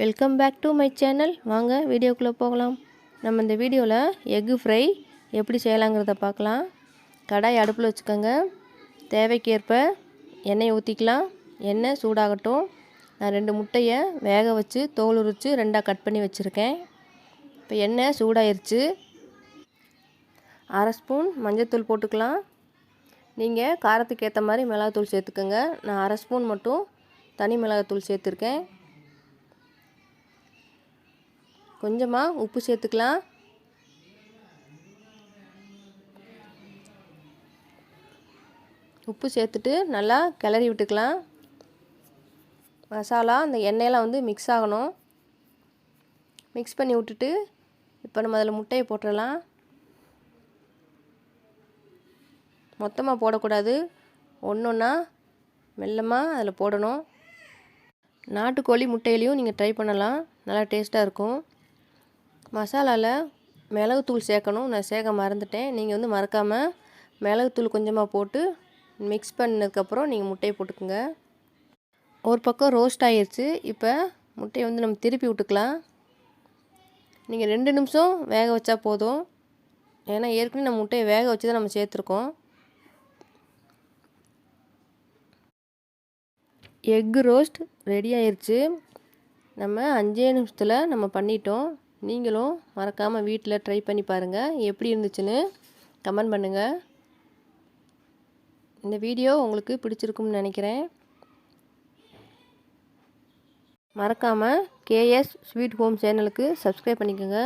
Welcome back to my channel வாங்க வீடியோக்குள்ளே போகலாம். நம்ம இந்த வீடியோவில் எக்கு ஃப்ரை எப்படி செய்யலாங்கிறத பார்க்கலாம். கடாய் அடுப்பில் வச்சுக்கோங்க. தேவைக்கேற்ப எண்ணெய் ஊற்றிக்கலாம் எண்ணெய் சூடாகட்டும். நான் ரெண்டு முட்டையை வேக வச்சு தோல் உரித்து ரெண்டாக கட் பண்ணி வச்சுருக்கேன். இப்போ எண்ணெய் சூடாயிருச்சு. அரை ஸ்பூன் மஞ்சள்தூள் போட்டுக்கலாம். நீங்கள் காரத்துக்கு ஏற்ற மாதிரி மிளகாத்தூள் சேர்த்துக்கோங்க. நான் அரை ஸ்பூன் மட்டும் தனி மிளகாத்தூள் சேர்த்துருக்கேன். கொஞ்சமாக உப்பு சேர்த்துக்கலாம். உப்பு சேர்த்துட்டு நல்லா கிளறி விட்டுக்கலாம். மசாலா அந்த எண்ணெயெல்லாம் வந்து மிக்ஸ் ஆகணும். மிக்ஸ் பண்ணி விட்டுட்டு இப்போ நம்ம அதில் முட்டையை போட்டுடலாம் மொத்தமாக போடக்கூடாது. ஒன்று ஒன்றா மெல்லமாக அதில் போடணும். நாட்டுக்கோழி முட்டையிலையும் நீங்கள் ட்ரை பண்ணலாம். நல்லா டேஸ்ட்டாக இருக்கும். மசாலாவில் மிளகுத்தூள் சேர்க்கணும். நான் சேர்க்க மறந்துட்டேன். நீங்கள் வந்து மறக்காமல் மிளகுத்தூள் கொஞ்சமாக போட்டு மிக்ஸ் பண்ணதுக்கப்புறம் நீங்கள் முட்டையை போட்டுக்குங்க. ஒரு பக்கம் ரோஸ்ட் ஆகிடுச்சு இப்போ முட்டையை வந்து நம்ம திருப்பி விட்டுக்கலாம். நீங்கள் ரெண்டு நிமிஷம் வேக வச்சா போதும். ஏன்னா ஏற்கனவே நம்ம முட்டையை வேக வச்சு தான் நம்ம சேர்த்துருக்கோம். எக்கு ரோஸ்ட் ரெடி ஆயிடுச்சு நம்ம அஞ்சே நிமிஷத்தில் நம்ம பண்ணிட்டோம். நீங்களும் மறக்காமல் வீட்டில் ட்ரை பண்ணி பாருங்கள் எப்படி இருந்துச்சுன்னு கமெண்ட் பண்ணுங்கள் இந்த வீடியோ உங்களுக்கு பிடிச்சிருக்கும்னு நினைக்கிறேன். மறக்காமல் கேஎஸ் ஸ்வீட் ஹோம் சேனலுக்கு சப்ஸ்கிரைப் பண்ணிக்கோங்க.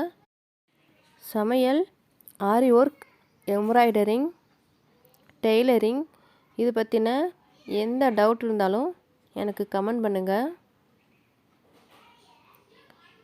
சமையல் ஆரி ஒர்க் எம்ப்ராய்டரிங் டெய்லரிங் இது பற்றின எந்த டவுட் இருந்தாலும் எனக்கு கமெண்ட் பண்ணுங்கள்